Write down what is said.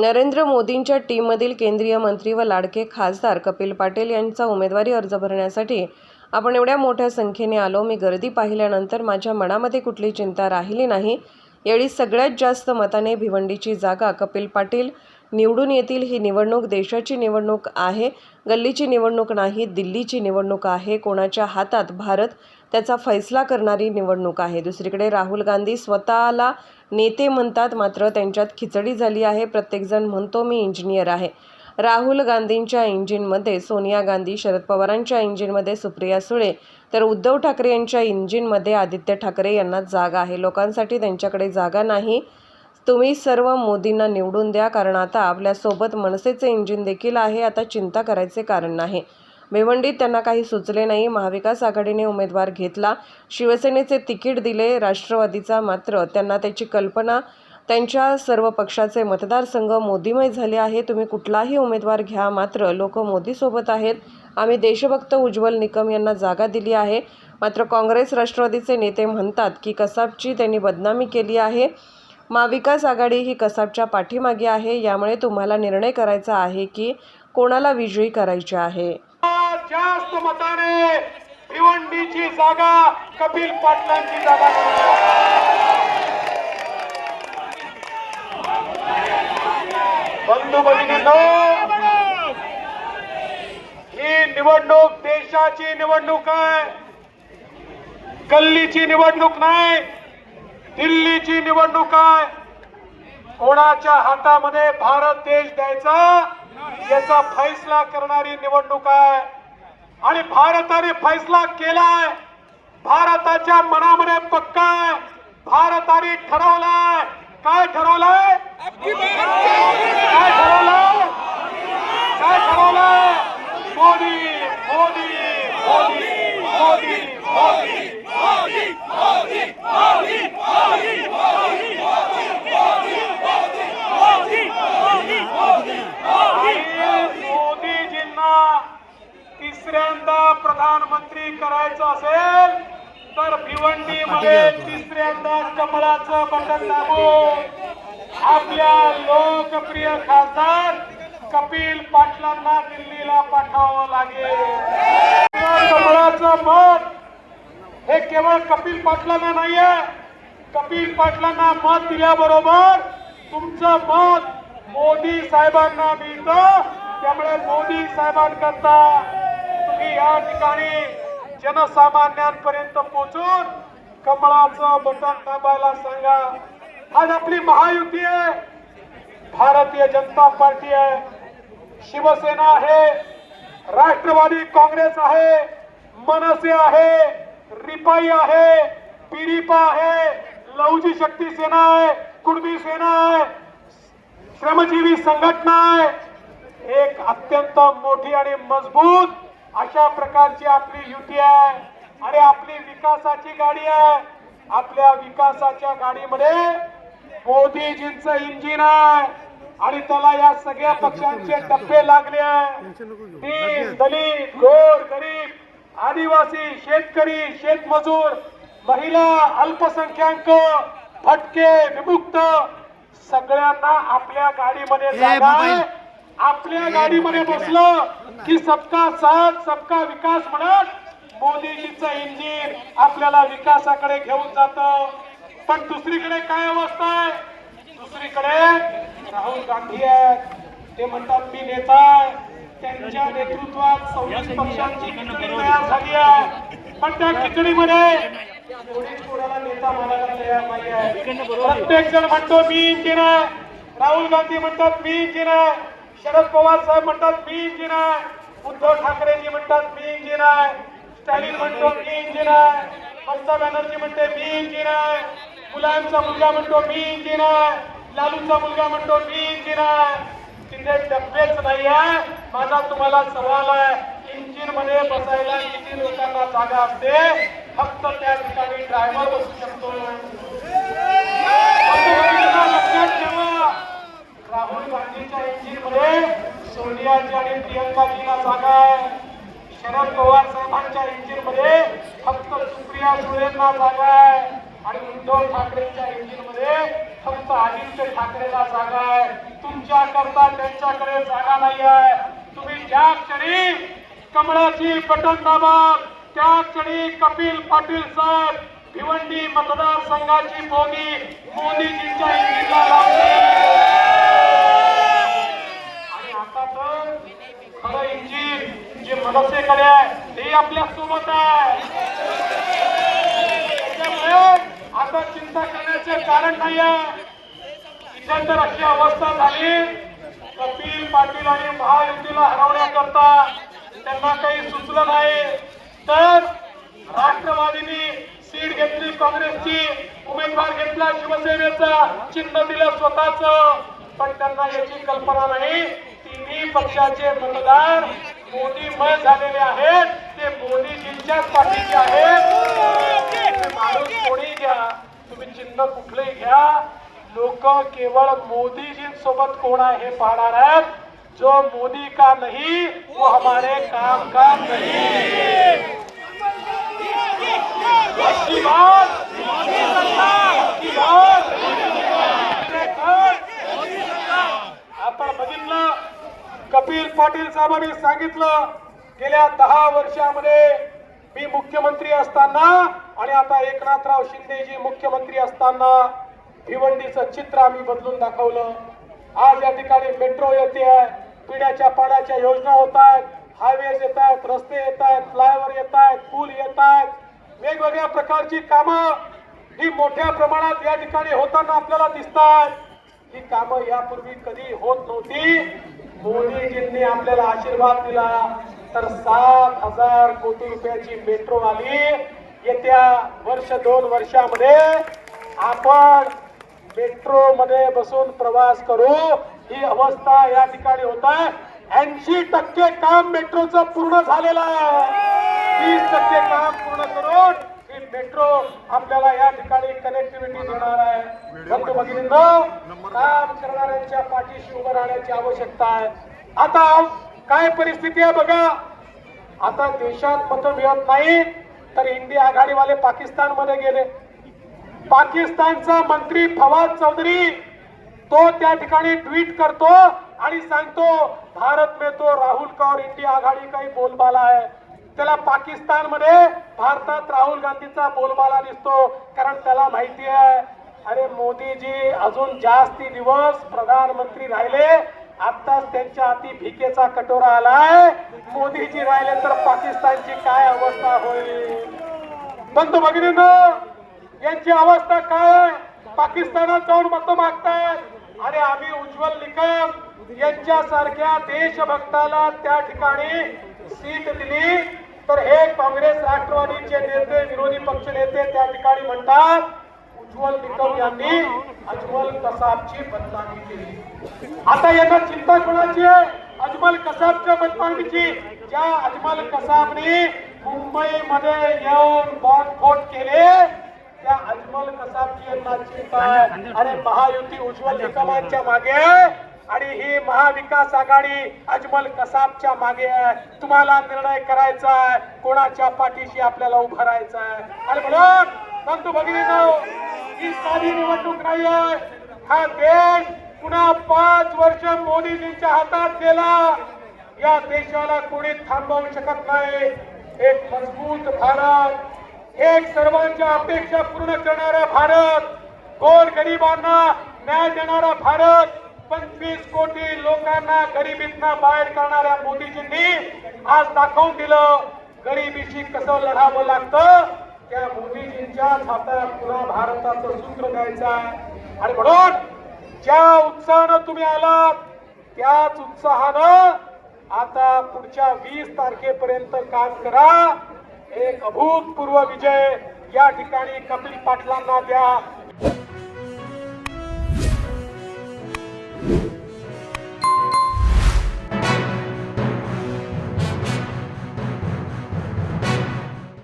नरेंद्र मोदींच्या टीममधील केंद्रीय मंत्री व लाडके खासदार कपिल पाटील यांचा उमेदवारी अर्ज भरण्यासाठी आपण एवढ्या मोठ्या संख्येने आलो. मी गर्दी पाहिल्यानंतर माझ्या मनामध्ये कुठली चिंता राहिली नाही. यावेळी सगळ्यात जास्त मताने भिवंडीची जागा कपिल पाटील निवडून येतील ही निवडणूक देशाची निवडणूक आहे गल्लीची निवडणूक नाही दिल्लीची निवडणूक आहे. कोणाच्या हातात भारत त्याचा फैसला करणारी निवडणूक आहे. दुसरीकडे राहुल गांधी स्वतःला नेते म्हणतात मात्र त्यांच्यात खिचडी झाली आहे. प्रत्येकजण म्हणतो मी इंजिनियर आहे. राहुल गांधींच्या इंजिनमध्ये सोनिया गांधी शरद पवारांच्या इंजिनमध्ये सुप्रिया सुळे तर उद्धव ठाकरे यांच्या इंजिनमध्ये आदित्य ठाकरे यांना जागा आहे. लोकांसाठी त्यांच्याकडे जागा नाही. तुम्ही सर्व मोदींना निवडून द्या कारण आता आपल्यासोबत मनसेचे इंजिन देखील आहे. आता चिंता करायचे कारण नाही. भिवंडीत त्यांना काही सुचले नाही. महाविकास आघाडीने उमेदवार घेतला. शिवसेनेचे तिकीट दिले राष्ट्रवादीचा मात्र त्यांना त्याची कल्पना त्यांच्या सर्व पक्षाचे मतदारसंघ मोदीमय झाले आहे. तुम्ही कुठलाही उमेदवार घ्या मात्र लोक मोदीसोबत आहेत. आम्ही देशभक्त उज्ज्वल निकम यांना जागा दिली आहे. मात्र काँग्रेस राष्ट्रवादीचे नेते म्हणतात की कसाबची त्यांनी बदनामी केली आहे. महाविकास आघाडी ही कसाबच्या पाठीमागे आहे. यामुळे तुम्हाला निर्णय करायचा आहे की कोणाला विजयी करायचे आहे? जास्त मताने भिवंडीची जागा कपिल पाटलांची जागा बंधू भगिनींनो ही निवडणूक देशाची निवडणूक आहे. गल्लीची निवडणूक नाही दिल्लीची निवडणूक आहे. कोणाच्या हातामध्ये भारत देश द्यायचा याचा फैसला करणारी निवडणूक आहे. आणि भारताने फैसला केलाय. भारताच्या मनामध्ये पक्का आहे. भारताने ठरवलाय. काय ठरवलंय काय ठरवलंय काय ठरवलंय मोदी मोदी मोदी मोदी मोदी आणि मोदीजींना तिसऱ्यांदा प्रधानमंत्री करायचं असेल तर भिवंडीमध्ये तिसऱ्यांदा कमळाचं बटन दाबून आपल्या लोकप्रिय खासदार कपिल पाटलांना दिल्लीला पाठवावं लागेल. कमळाचं मत. हे केवळ कपिल पाटलांना नाहीये. कपिल पाटलांना मत दिल्याबरोबर तुमचं मत मोदी साहेबांना मिळतं. त्यामुळे मोदी साहेबांकरता तुम्ही या ठिकाणी जनसामान्यांपर्यंत पोहोचून कमळाचं बटन दाबायला सांगा आज आपली महायुती आहे. भारतीय जनता पार्टी आहे. शिवसेना आहे. राष्ट्रवादी काँग्रेस आहे. मनसे आहे. रिपाई आहे. पिरिपा आहे. लवजी शक्ती सेना आहे. कुणबी सेना आहे. श्रमजीवी संघटना आहे. एक अत्यंत मोठी आणि मजबूत अशा प्रकारची आपली युती आहे. आणि आपली विकासाची गाडी आहे. आपल्या विकासाच्या गाडीमध्ये मोदीजींचं इंजिन आहे. आणि त्याला या सगळ्या पक्षांचे टप्पे लागले आहे. दलित गोर गरीब आदिवासी शेतकरी शेतमजूर महिला अल्पसंख्याक भटके विमुक्त सगळ्यांना आपल्या गाडीमध्ये जागा आहे. आपल्या गाडीमध्ये बसलं की सबका साथ सबका विकास म्हणत मोदीजीचं इंजिन आपल्याला विकासाकडे घेऊन जात. पण दुसरीकडे काय अवस्था आहे? दुसरीकडे राहुल गांधी आहेत. ते म्हणतात मी नेता त्यांच्या नेतृत्वात सव्वीस पक्षांची खिचडी तयार झाली आहे. पण त्या खिचडीमध्ये कोणीच कोणाला नेता मानायला तयार नाही आहे प्रत्येक जण म्हणतो मी इंजिन आहे. राहुल गांधी म्हणतात मी इंजिन आहे. शरद पवार साहेब म्हणतात मी इंजिन आहे. उद्धव ठाकरेजी म्हणतात मी इंजिन आहे. स्टॅलिन म्हणतो मी इंजिन आहे. ममता बॅनर्जी म्हणते मी इंजिन आहे. मुलायमचा मुलगा म्हणतो मी इंजिन आहे. लालूचा मुलगा म्हणतो मी इंजिन आहे. तिथे डब्बेच नाही आहे. माझा तुम्हाला सवाल आहे. इंजिनमध्ये बसायला किती लोकांना जागा असते? फक्त त्या ठिकाणी ड्रायव्हर बसू शकतो बंधू-भगिनींनो, लक्षात ठेवा राहुल गांधीच्या इंजिनमध्ये सोनियाजी आणि प्रियंकाजीला जागा आहे शरद पवार साहेबांच्या इंजिनमध्ये फक्त सुप्रिया सुळेंना जागा आहे आणि उद्धव ठाकरेंच्या इंजिनमध्ये फक्त आदित्य ठाकरेला जागा आहे. तुमच्या करता त्यांच्याकडे जागा नाही आहे. तुम्ही ज्या क्षणी कमळाची बटन दाबाल त्या क्षणी कपिल पाटील साहेब भिवंडी मतदारसंघाची बोगी मोदीजींच्या इंजिनला लागली. आणि आता तर खरं इंजिन जे मनसेकडे आहे ते आपल्यासोबत आहे. आता चिंता करण्याचे कारण नाही आहे. इथे अशी अवस्था झाली कपिल पाटील आणि महायुतीला हरवण्याकरता त्यांना काही सुचलं नाही. तर राष्ट्रवादीने सीट घेतली काँग्रेसची उमेदवार घेतला शिवसेनेचा चिन्ह दिलं स्वतःच. पण त्यांना याची कल्पना नाही. तिन्ही पक्षाचे मतदार मोदीमय झालेले आहेत. ते मोदीजींच्याच पाठीचे आहेत. माणूस कोणी घ्या तुम्ही चिन्ह कुठलंही घ्या. लोक केवळ मोदीजींसोबत कोण आहे हे पाहणार आहेत. जो मोदी का नाही वो हमारे काम का नहीं. अच्छी बात अच्छी बात आपण बघितलं कपिल पाटील साहेबांनी सांगितलं गेल्या दहा वर्षामध्ये मी मुख्यमंत्री असताना आणि आता एकनाथराव शिंदेजी मुख्यमंत्री असताना भिवंडीचं चित्र आम्ही बदलून दाखवलं. आज या ठिकाणी मेट्रो येते आहे. पिण्याच्या पाण्याच्या योजना होत आहेत. हायवेज येत आहेत रस्ते येत आहेत फ्लायओव्हर येत आहेत पूल येत आहेत. वेगवेगळ्या प्रकारची कामं ही मोठ्या प्रमाणात या ठिकाणी होताना आपल्याला दिसतात ही कामं यापूर्वी कधी होत नव्हती. मोदीजींनी आपल्याला आशीर्वाद दिला. तर सात हजार कोटी रुपयाची मेट्रो आली. येत्या वर्ष दोन वर्षामध्ये आपण मेट्रो मध्ये बसून प्रवास करू. ही अवस्था या ठिकाणी होत आहे. ऐंशी टक्के काम मेट्रोचं पूर्ण झालेलं आहे. तीस टक्के काम पूर्ण करून ही मेट्रो आपल्याला या ठिकाणी कनेक्टिव्हिटी देणार आहे. बंधू भगिनींनो काम करणाऱ्यांच्या पाठीशी उभं राहण्याची आवश्यकता आहे. आता काय परिस्थिती आहे बघा. आता देशात मतं मिळत नाही तर इंडिया आघाडीवाले पाकिस्तानमध्ये गेले. पाकिस्तानचा मंत्री फवाद चौधरी तो त्या ठिकाणी ट्विट करतो आणि सांगतो भारत में तो राहुल का और इंडिया आघाडी काही बोलबाला आहे त्याला पाकिस्तानमध्ये भारतात राहुल गांधीचा बोलबाला दिसतो कारण त्याला माहिती आहे. अरे मोदीजी अजून जास्ती दिवस प्रधानमंत्री राहिले आताच त्यांच्या हाती भिकेचा कटोरा आलाय. मोदीजी राहिले तर पाकिस्तानची काय अवस्था होईल? बंधू ना यांची अवस्था काय आहे? पाकिस्तानात जाऊन मतं मागतायत. आणि आम्ही उज्ज्वल निकम यांच्यासारख्या देशभक्ताला त्या ठिकाणी सीट दिली. तर हे काँग्रेस राष्ट्रवादीचे नेते विरोधी पक्ष नेते त्या ठिकाणी म्हणतात उज्ज्वल निकम यांनी अज्वल कसाबची बदनामी केली. आता यांना चिंता कोणाची आहे? अजमल कसाबच्या बदनामीची. ज्या अजमल कसाबने मुंबईमध्ये येऊन बॉम्बस्फोट अजमल कसाबची यांना चिंता आणि महायुती उज्ज्वल निकमांच्या मागे आहे. आणि ही महाविकास आघाडी अजमल कसाबच्या मागे आहे. तुम्हाला निर्णय करायचा आहे. कोणाच्या पाठीशी आपल्याला उभं राहायचं आहे? आणि म्हणून बंधू भगिनीनो ही साधी निवडणूक नाही आहे. हा देश पुन्हा पाच वर्ष मोदीजींच्या हातात गेला. या देशाला कोणी थांबवू शकत नाही. एक मजबूत भारत एक सर्वांच्या अपेक्षा पूर्ण करणारा भारत. गोर गरिबांना न्याय देणारा भारत. पंचवीस कोटी लोकांना गरिबीतना बाहेर करणाऱ्या मोदीजींनी आज दाखवून दिलं गरिबीशी कसं लढावं लागतं. त्या मोदीजींच्या हातात पुन्हा भारताचं सूत्र द्यायचं आहे. आणि म्हणून ज्या उत्साहानं तुम्ही आलात त्याच उत्साहानं आता पुढच्या वीस तारखेपर्यंत काम करा. एक अभूतपूर्व विजय या ठिकाणी कपिल पाटलांना द्या.